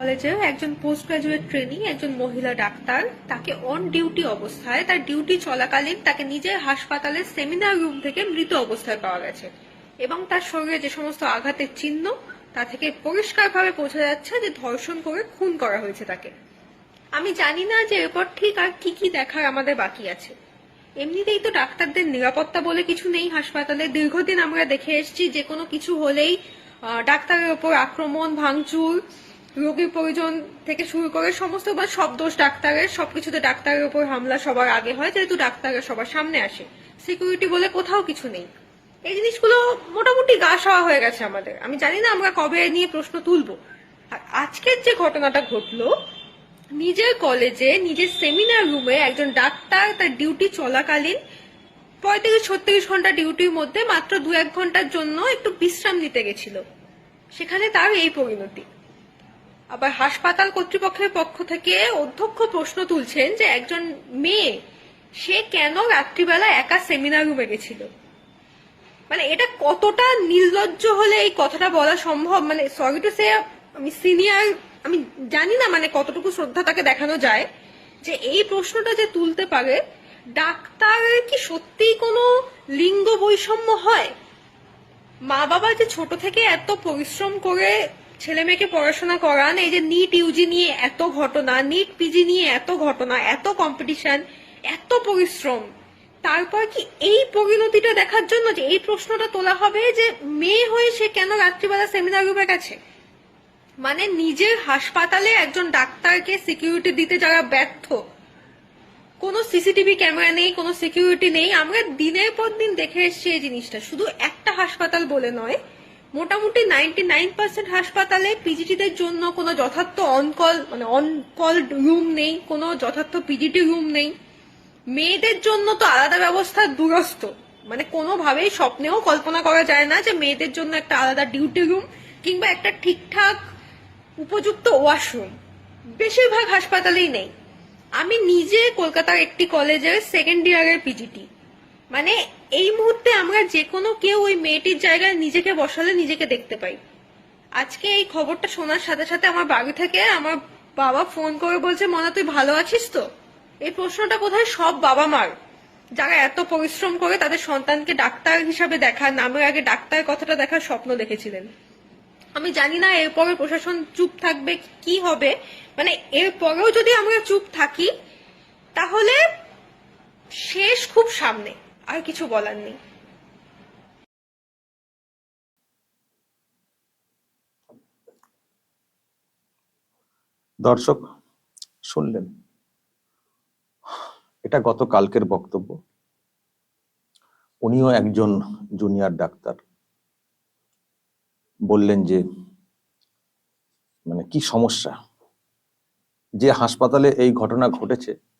কলেজে একজন post graduate training একজন মহিলা ডাক্তার, তাকে অন ডিউটি অবস্থায়, তার ডিউটি চলাকালীন তাকে নিজের হাসপাতালের সেমিনার রুম থেকে মৃত অবস্থায় পাওয়া গেছে। এবং তার শরীরে যে সমস্ত আঘাতের চিহ্ন, তা থেকে পরিষ্কারভাবে বোঝা যাচ্ছে যে ধর্ষণ করে খুন করা হয়েছে তাকে। আমি জানি না যে এরপর ঠিক আর কি কি দেখার আমাদের বাকি আছে। এমনিতেই তো ডাক্তারদের নিরাপত্তা বলে কিছু নেই হাসপাতালে। দীর্ঘদিন আমরা দেখে এসেছি যে কোনো কিছু হলেই ডাক্তারের ওপর আক্রমণ, ভাঙচুর রোগীর প্রয়োজন থেকে শুরু করে সমস্ত বা সব দোষ ডাক্তারের, সবকিছুতে ডাক্তারের উপর হামলা সবার আগে হয়, যেহেতু ডাক্তারের সবার সামনে আসে। সিকিউরিটি বলে কোথাও কিছু নেই। এই জিনিসগুলো মোটামুটি গা সওয়া হয়ে গেছে আমাদের। আমি জানি না আমরা কবে নিয়ে প্রশ্ন তুলবো। আর আজকের যে ঘটনাটা ঘটলো, নিজের কলেজে, নিজের সেমিনার রুমে একজন ডাক্তার তার ডিউটি চলাকালীন পঁয়ত্রিশ, ছত্রিশ ঘণ্টা ডিউটির মধ্যে মাত্র দু এক ঘণ্টার জন্য একটু বিশ্রাম নিতে গেছিল। সেখানে তার এই পরিণতি। আবার হাসপাতাল কর্তৃপক্ষের পক্ষ থেকে অধ্যক্ষ প্রশ্ন তুলছেন যে একজন মেয়ে, সে কেন রাত্রিবেলা একা সেমিনার রুমে গেছিল? মানে এটা কতটা নির্লজ্জ হলে এই কথাটা বলা সম্ভব? মানে সরি টু সে আমি সিনিয়র আমি জানি না মানে কতটুকু শ্রদ্ধা তাকে দেখানো যায়, যে এই প্রশ্নটা যে তুলতে পারে, ডাক্তারের কি সত্যিই কোনো লিঙ্গ বৈষম্য হয়? মা বাবা যে ছোট থেকে এত পরিশ্রম করে ছেলে মেয়েকে পড়াশোনা করান, এই যে নিট ইউজি নিয়ে এত ঘটনা নিট পিজি নিয়ে এত ঘটনা, এত কম্পিটিশন এত পরিশ্রম, তারপর কি এই পরিণতিটা দেখার জন্য যে এই প্রশ্নটা তোলা হবে যে মেয়ে হয়ে সে কেন রাত্রিবেলা সেমিনার রুমে গেছে? মানে নিজের হাসপাতালে একজন ডাক্তারকে সিকিউরিটি দিতে যারা ব্যর্থ, কোনো সিসিটিভি ক্যামেরা নেই, কোনো সিকিউরিটি নেই, আমরা দিনের পর দিন দেখে এসেছি এই জিনিসটা। শুধু একটা হাসপাতাল বলে নয় মোটামুটি নাইনটি নাইন পার্সেন্ট হাসপাতালে পিজিটিদের জন্য কোনো যথার্থ অনকল মানে অনকল রুম নেই, কোনো যথার্থ পিজিটি রুম নেই। মেয়েদের জন্য তো আলাদা ব্যবস্থা দুরস্ত মানে কোনোভাবেই স্বপ্নেও কল্পনা করা যায় না যে মেয়েদের জন্য একটা আলাদা ডিউটি রুম কিংবা একটা ঠিকঠাক উপযুক্ত ওয়াশরুম বেশিরভাগ হাসপাতালেই নেই। আমি নিজে কলকাতার একটি কলেজের সেকেন্ড ইয়ারের পিজিটি মানে এই মুহূর্তে আমরা যে কোনো কেউ ওই মেয়েটির জায়গায় নিজেকে বসালে নিজেকে দেখতে পাই। আজকে এই খবরটা শোনার সাথে সাথে আমার বাড়ি থেকে আমার বাবা ফোন করে বলছে, মনা, তুই ভালো আছিস তো? এই প্রশ্নটা বোধহয় সব বাবা মার। যারা এত পরিশ্রম করে তাদের সন্তানকে ডাক্তার হিসাবে দেখা নামের আগে ডাক্তার কথাটা দেখার স্বপ্ন দেখেছিলেন। আমি জানি না এরপরে প্রশাসন চুপ থাকবে, কি হবে। মানে এরপরেও যদি আমরা চুপ থাকি, তাহলে শেষ খুব সামনে। আর কিছু বলার নেই। দর্শক, শুনলেন? এটা গতকালকের বক্তব্য। উনিও একজন জুনিয়র ডাক্তার। বললেন যে মানে কি সমস্যা? যে হাসপাতালে এই ঘটনা ঘটেছে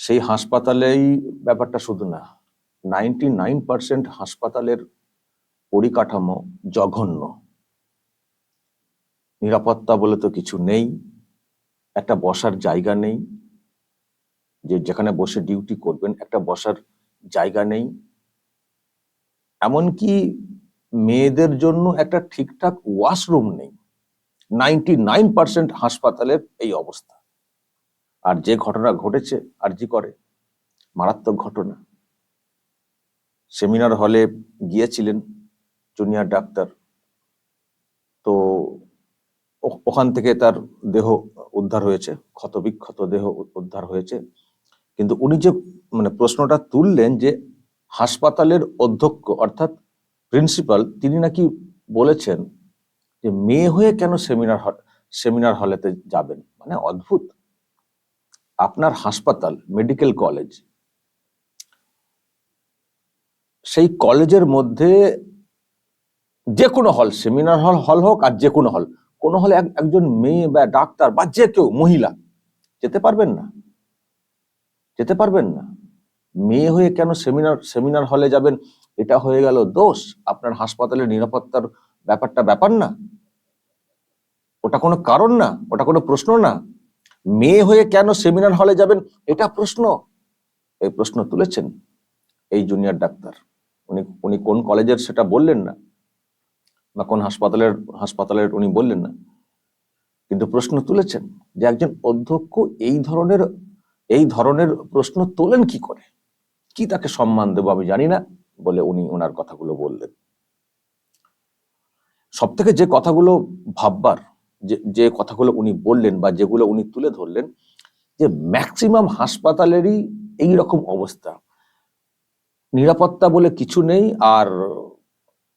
সেই হাসপাতালেই ব্যাপারটা শুধু না নাইনটি নাইন পার্সেন্ট হাসপাতালের পরিকাঠামো জঘন্য। নিরাপত্তা বলে তো কিছু নেই, একটা বসার জায়গা নেই, যে যেখানে বসে ডিউটি করবেন একটা বসার জায়গা নেই। এমনকি মেয়েদের জন্য একটা ঠিকঠাক ওয়াশরুম নেই নাইনটি নাইন পার্সেন্ট হাসপাতালের এই অবস্থা। আর যে ঘটনা ঘটেছে আর জি করে, মারাত্মক ঘটনা। সেমিনার হলে গিয়েছিলেন জুনিয়র ডাক্তার। তো ওখান থেকে তার দেহ উদ্ধার হয়েছে, ক্ষতবিক্ষত দেহ উদ্ধার হয়েছে। কিন্তু উনি যে মানে প্রশ্নটা তুললেন যে হাসপাতালের অধ্যক্ষ অর্থাৎ প্রিন্সিপাল, তিনি নাকি বলেছেন যে মেয়ে হয়ে কেন সেমিনার সেমিনার হলেতে যাবেন? মানে অদ্ভুত। আপনার হাসপাতাল মেডিকেল কলেজ সেই কলেজের মধ্যে যে কোনো হল সেমিনার হল হল হোক আর যে কোনো হল কোনো হলে এক- একজন মেয়ে বা ডাক্তার বা যে কেউ মহিলা, যেতে পারবেন না। যেতে পারবেন না। মেয়ে হয়ে কেন সেমিনার সেমিনার হলে যাবেন? এটা হয়ে গেল দোষ। আপনার হাসপাতালের নিরাপত্তার ব্যাপারটা ব্যাপার না। ওটা কোনো কারণ না, ওটা কোনো প্রশ্ন না। মেয়ে হয়ে কেন সেমিনার হলে যাবেন? এটা প্রশ্ন। এই প্রশ্ন তুলেছেন এই জুনিয়র ডাক্তার। উনি উনি কোন কলেজের সেটা বললেন না, বা কোন হাসপাতালের হাসপাতালের উনি বললেন না। কিন্তু প্রশ্ন তুলেছেন যে একজন অধ্যক্ষ এই ধরনের এই ধরনের প্রশ্ন তোলেন কি করে? কি তাকে সম্মান দেবো আমি জানি না বলে উনি ওনার কথাগুলো বললেন। সব থেকে যে কথাগুলো ভাববার যে কথাগুলো উনি বললেন বা যেগুলো উনি তুলে ধরলেন যে ম্যাক্সিমাম হাসপাতালেরই এই রকম অবস্থা। নিরাপত্তা বলে কিছু নেই আর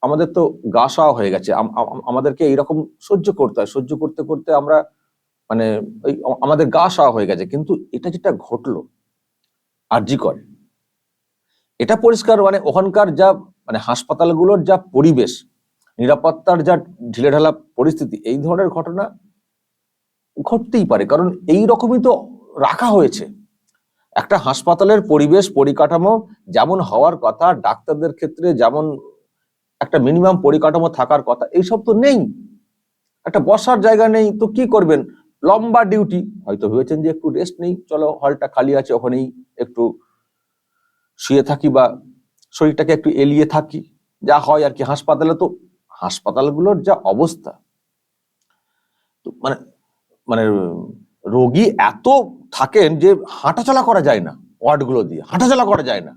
আমাদের তো গা সাওয়া হয়ে গেছে। আম- আম- আমাদেরকে এইরকম সহ্য করতে হয়। সহ্য করতে করতে আমরা মানে ওই আমাদের গা সাওয়া হয়ে গেছে। কিন্তু এটা যেটা ঘটলো আরজি করে, এটা পরিষ্কার মানে ওখানকার যা মানে হাসপাতালগুলোর যা পরিবেশ নিরাপত্তার যা ঢিলেঢালা পরিস্থিতি, এই ধরনের ঘটনা ঘটতেই পারে। কারণ এই রকমই তো রাখা হয়েছে। একটা হাসপাতালের পরিবেশ পরিকাঠামো যেমন হওয়ার কথা, ডাক্তারদের ক্ষেত্রে যেমন একটা মিনিমাম পরিকাঠামো থাকার কথা, এইসব তো নেই। একটা বসার জায়গা নেই, তো কি করবেন? লম্বা ডিউটি। হয়তো ভেবেছেন যে একটু রেস্ট নেই, চলো হলটা খালি আছে, ওখানেই একটু শুয়ে থাকি বা শরীরটাকে একটু এলিয়ে থাকি। যা হয় আর কি, হাসপাতালে তো হাসপাতালগুলোর যা অবস্থা মানে মানে রোগী এত থাকেন যে হাঁটাচলা করা যায় না ওয়ার্ডগুলো দিয়ে, হাঁটাচলা করা যায় না।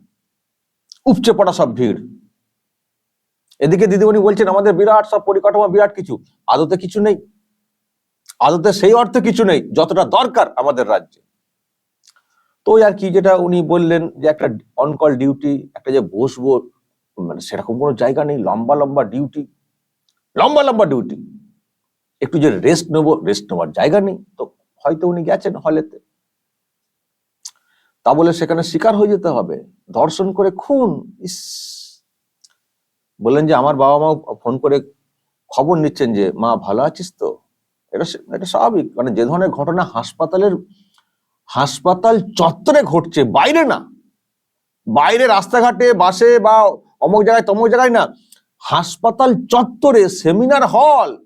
উপচে পড়া সব ভিড়। এদিকে দিদিমণি বলছেন, আমাদের বিরাট, সব পরিকাঠামো বিরাট কিছু। আদতে কিছু নেই। আদতে সেই অর্থে কিছু নেই, যতটা দরকার আমাদের রাজ্যে। তো আর কি যেটা উনি বললেন যে একটা অনকল ডিউটি একটা যে বসবো মানে সেরকম কোনো জায়গা নেই, লম্বা লম্বা ডিউটি লম্বা লম্বা ডিউটি একটু যে রেস্ট নেব রেস্ট নেওয়ার জায়গা নেই, তো হয়তো উনি গেছেন হলেতে তা বলে সেখানে শিকার হয়ে যেতে হবে। ধর্ষণ করে খুন, ইস। বললেন যে, আমার বাবা মা ফোন করে খবর নিচ্ছেন যে, মা, ভালো আছিস তো? এটা এটা স্বাভাবিক। মানে যে ধরনের ঘটনা হাসপাতালের, হাসপাতাল চত্বরে ঘটছে, বাইরে না। বাইরে রাস্তাঘাটে, বাসে বা অমুক জায়গায়, তমুক জায়গায় না। হাসপাতাল চত্বরে সেমিনার হল।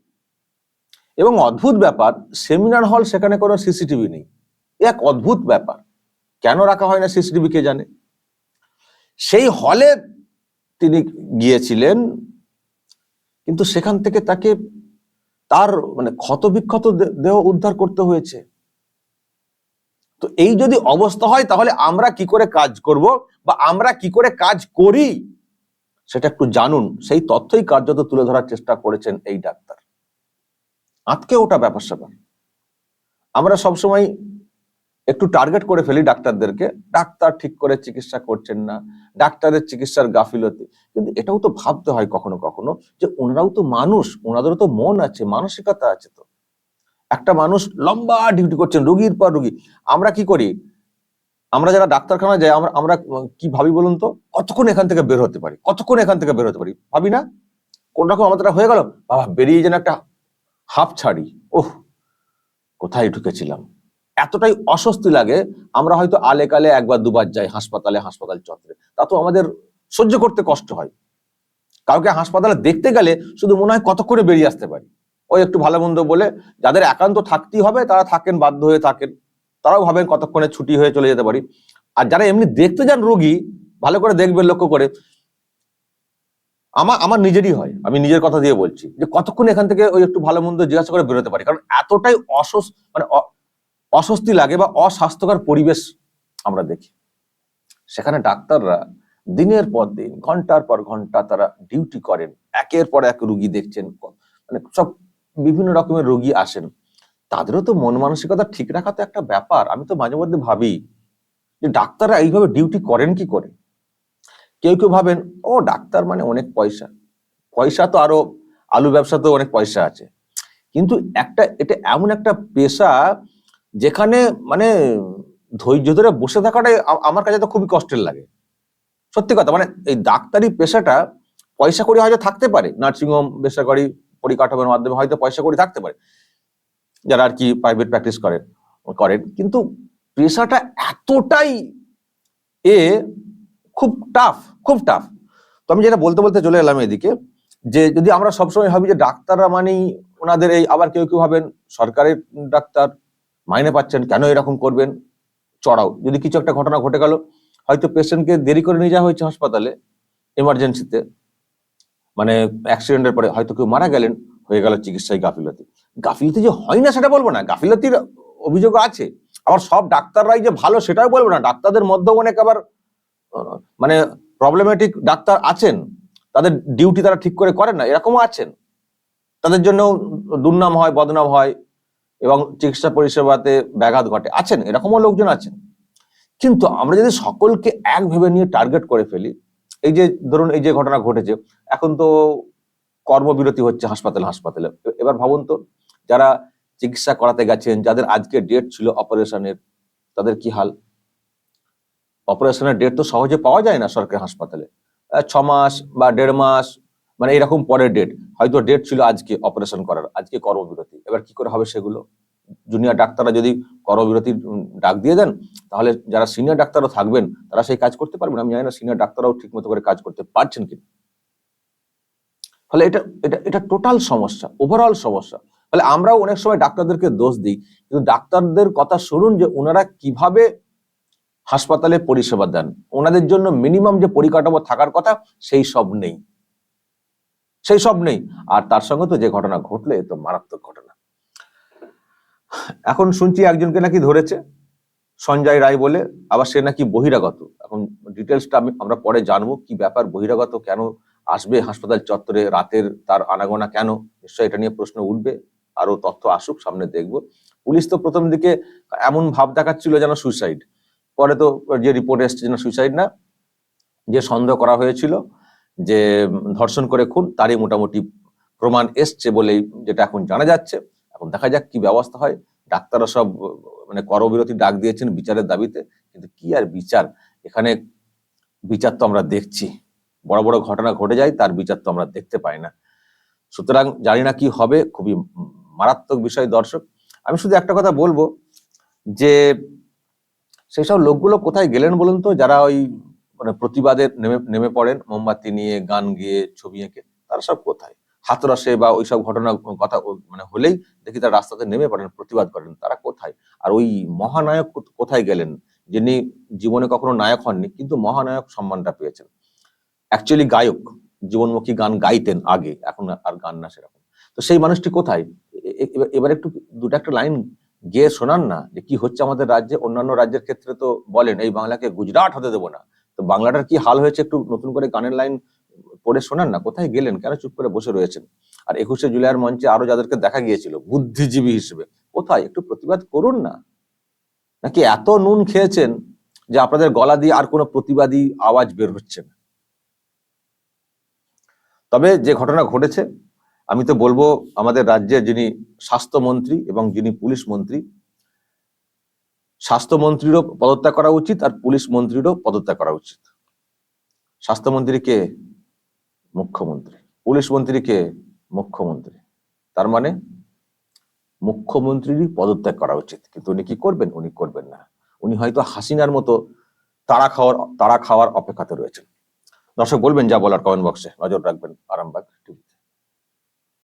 এবং অদ্ভুত ব্যাপার, সেমিনার হল সেখানে কোনো সিসিটিভি নেই। এক অদ্ভুত ব্যাপার। কেন রাখা হয় না সিসিটিভি, কে জানে? সেই হলে তিনি গিয়েছিলেন, কিন্তু সেখান থেকে তাকে তার মানে ক্ষত বিক্ষত দে- দেহ উদ্ধার করতে হয়েছে। তো এই যদি অবস্থা হয়, তাহলে আমরা কি করে কাজ করব বা আমরা কি করে কাজ করি? সেটা একটু জানুন। সেই তথ্যই কার্যত তুলে ধরার চেষ্টা করেছেন এই ডাক্তার। আজকে ওটা ব্যাপার স্যাপার। আমরা সবসময় একটু টার্গেট করে ফেলি ডাক্তারদেরকে। ডাক্তার ঠিক করে চিকিৎসা করছেন না, ডাক্তারের চিকিৎসার গাফিলতি। কিন্তু এটাও তো ভাবতে হয় কখনো কখনো যে ওনারাও তো মানুষ, ওনাদেরও তো মন আছে, মানসিকতা আছে তো। একটা মানুষ লম্বা ডিউটি করছেন, রুগীর পর রুগী। আমরা কি করি? আমরা যারা ডাক্তারখানায় যাই, আমরা আমরা কি ভাবি বলুন তো? কতক্ষণ এখান থেকে বের হতে পারি? কতক্ষণ এখান থেকে বের হতে পারি? ভাবি না? কোন রকম আমাদের হয়ে গেল? বাবা, বেরিয়ে যেন একটা হাফ ছাড়ি। ওহ, কোথায় ঢুকেছিলাম? এতটাই অস্বস্তি লাগে, আমরা হয়তো আলে কালে একবার দুবার যাই, হাসপাতালে হাসপাতাল চত্বরে। তা তো আমাদের সহ্য করতে কষ্ট হয়। কাউকে হাসপাতালে দেখতে গেলে শুধু মনে হয় কতক্ষণে বেরিয়ে আসতে পারি? ওই একটু ভালো মন্দ বলে, যাদের একান্ত থাকতেই হবে, তারা থাকেন, বাধ্য হয়ে থাকেন। তারাও ভাবেন কতক্ষণে ছুটি হয়ে চলে যেতে পারি। আর যারা এমনি দেখতে যান রোগী, ভালো করে দেখবেন লক্ষ্য করে আমার আমার নিজেরই হয়, আমি নিজের কথা দিয়ে বলছি যে কতক্ষণ এখান থেকে ওই একটু ভালো মন্দ জিজ্ঞাসা করে বেরোতে পারি। কারণ এতটাই অসস মানে অস্বস্তি লাগে বা অস্বাস্থ্যকর পরিবেশ আমরা দেখি। সেখানে ডাক্তাররা দিনের পর দিন, ঘণ্টার পর ঘণ্টা তারা ডিউটি করেন। একের পর এক রুগী দেখছেন মানে সব বিভিন্ন রকমের রোগী আসেন। তাদেরও তো মন মানসিকতা ঠিক রাখা তো একটা ব্যাপার, আমি তো মাঝে মধ্যে ভাবি যে ডাক্তাররা এইভাবে ডিউটি করেন কি করে? কেউ কেউ ভাবেন, ও, ডাক্তার মানে অনেক পয়সা। পয়সা তো আরও, আলু ব্যবসা তো অনেক পয়সা আছে। কিন্তু একটা, এটা এমন একটা পেশা যেখানে মানে ধৈর্য ধরে বসে থাকাটাই আমার কাছে তো খুবই কষ্টের লাগে। সত্যি কথা মানে এই ডাক্তারি পেশাটা পয়সা করে হয়তো থাকতে পারে, নার্সিংহোম, বেসরকারি পরিকাঠামোর মাধ্যমে হয়তো পয়সা করে থাকতে পারে। যারা আর কি প্রাইভেট প্র্যাকটিস করেন করেন। কিন্তু পেশাটা এতটাই এ খুব টাফ খুব টাফ তো আমি যেটা বলতে বলতে চলে এলাম এদিকে, যে যদি আমরা সবসময় ভাবি যে ডাক্তাররা মানেই ওনাদের এই আবার কেউ কেউ ভাবেন সরকারের ডাক্তার, মাইনে পাচ্ছেন, কেন এরকম করবেন? চড়াও। যদি কিছু একটা ঘটনা ঘটে গেল, হয়তো পেশেন্টকে দেরি করে নিয়ে যাওয়া হয়েছে হাসপাতালে এমার্জেন্সিতে মানে অ্যাক্সিডেন্টের পরে হয়তো কেউ মারা গেলেন, হয়ে গেল চিকিৎসায় গাফিলতি। গাফিলতি যে হয় না সেটা বলব না, গাফিলতির অভিযোগ আছে। আবার সব ডাক্তাররাই যে ভালো সেটাও বলব না, ডাক্তারদের মধ্যেও অনেক আবার মানে প্রবলেমেটিক ডাক্তার আছেন, তাদের ডিউটি তারা ঠিক করে করেন না, এরকমও আছেন। তাদের জন্য দুর্নাম হয়, বদনাম হয় এবং চিকিৎসা পরিষেবাতে ব্যাঘাত ঘটে। আছেন, এরকমও লোকজন আছেন। কিন্তু আমরা যদি সকলকে এক ভেবে নিয়ে টার্গেট করে ফেলি, এই যে ধরুন এই যে ঘটনা ঘটেছে, এখন তো কর্মবিরতি হচ্ছে হাসপাতালে হাসপাতালে। এবার ভাবুন তো যারা চিকিৎসা করাতে গেছেন, যাদের আজকে ডেট ছিল অপারেশনের তাদের কি হাল? অপারেশনের ডেট তো সহজে পাওয়া যায় না সরকারি হাসপাতালে। ছ মাস বা দেড় মাস মানে এরকম পরের ডেট হয়তো ডেট ছিল আজকে অপারেশন করার, আজকে কর্মবিরতি। এবার কি করে হবে সেগুলো? জুনিয়র ডাক্তাররা যদি কর্মবিরতির ডাক দিয়ে দেন, তাহলে যারা সিনিয়র ডাক্তারও থাকবেন, তারা সেই কাজ করতে পারবেন আমি জানি না সিনিয়র ডাক্তাররাও ঠিক মতো করে কাজ করতে পারছেন কিনা। ফলে এটা এটা এটা টোটাল সমস্যা ওভারঅল সমস্যা। ফলে আমরাও অনেক সময় ডাক্তারদেরকে দোষ দিই, কিন্তু ডাক্তারদের কথা শুনুন যে ওনারা কীভাবে হাসপাতালে পরিষেবা দেন। ওনাদের জন্য মিনিমাম যে পরিকাঠামো থাকার কথা, সেই সব নেই। সেই সব নেই। আর তার সঙ্গে তো যে ঘটনা ঘটলে তো মারাত্মক ঘটনা। এখন শুনছি একজনকে নাকি ধরেছে, সঞ্জয় রায় বলে, আবার সে নাকি বহিরাগত। এখন ডিটেলসটা আমি, আমরা পরে জানব কি ব্যাপার, বহিরাগত কেন আসবে হাসপাতাল চত্বরে, রাতের তার আনাগোনা কেন? নিশ্চয়ই এটা নিয়ে প্রশ্ন উঠবে। আরও তথ্য আসুক, সামনে দেখব। পুলিশ তো প্রথম দিকে এমন ভাব দেখাচ্ছিল যেন সুইসাইড পরে তো যে রিপোর্ট এসছে যেন সুইসাইড না, যে সন্দেহ করা হয়েছিল, যে ধর্ষণ করে খুন, তারই মোটামুটি প্রমাণ এসছে বলেই যেটা এখন জানা যাচ্ছে। এখন দেখা যাক কি ব্যবস্থা হয়। ডাক্তাররা সব মানে কর্মবিরতি ডাক দিয়েছেন বিচারের দাবিতে, কিন্তু কি আর বিচার? এখানে বিচার তো আমরা দেখছি। বড় বড় ঘটনা ঘটে যায়, তার বিচার তো আমরা দেখতে পাই না। সুতরাং জানি না কি হবে, খুবই মারাত্মক বিষয় দর্শক। আমি শুধু একটা কথা বলব যে সেই সব লোকগুলো কোথায় গেলেন বলুন তো? যারা ওই মানে প্রতিবাদে নেমে নেমে পড়েন, মোমবাতি নিয়ে, গান গেয়ে, ছবি এঁকে, তারা সব কোথায়? হাতরসে বা ওইসব ঘটনা, কথা মানে হলেই দেখি তারা রাস্তাতে নেমে পড়েন, প্রতিবাদ করেন, তারা কোথায়? আর ওই মহানায়ক কোথায় গেলেন? যিনি জীবনে কখনো নায়ক হননি, কিন্তু মহানায়ক সম্মানটা পেয়েছেন। অ্যাকচুয়ালি গায়ক, জীবনমুখী গান গাইতেন আগে, এখন আর গান না সেরকম। তো সেই মানুষটি কোথায়? এবার- একটু দুটো একটা লাইন গেয়ে শোনান না যে কি হচ্ছে আমাদের রাজ্যে। অন্যান্য রাজ্যের ক্ষেত্রে তো বলেন, এই বাংলাকে গুজরাট হতে দেবো না। তো বাংলাটার কি হাল হয়েছে একটু নতুন করে গানের লাইন পড়ে শোনান না? কোথায় গেলেন? কেন চুপ করে বসে রয়েছেন? আর একুশে জুলাইয়ের মঞ্চে আরও যাদেরকে দেখা গিয়েছিল, বুদ্ধিজীবী হিসেবে, কোথায়? একটু প্রতিবাদ করুন না। নাকি এত নুন খেয়েছেন যে আপনাদের গলা দিয়ে আর কোনো প্রতিবাদী আওয়াজ বের হচ্ছে না? তবে যে ঘটনা ঘটেছে আমি তো বলব আমাদের রাজ্যের যিনি স্বাস্থ্যমন্ত্রী এবং যিনি পুলিশ মন্ত্রী, স্বাস্থ্যমন্ত্রীরও পদত্যাগ করা উচিত আর পুলিশ মন্ত্রীরও পদত্যাগ করা উচিত। স্বাস্থ্যমন্ত্রী কে? মুখ্যমন্ত্রী। পুলিশ মন্ত্রী কে? মুখ্যমন্ত্রী। তার মানে মুখ্যমন্ত্রীরই পদত্যাগ করা উচিত। কিন্তু উনি কি করবেন? উনি করবেন না। উনি হয়তো হাসিনার মতো তাড়া খাওয়ার তাড়া খাওয়ার অপেক্ষাতে রয়েছেন। দর্শক, বলবেন যা বলার কমেন্ট বক্সে। নজর রাখবেন আরামবাগ টিভি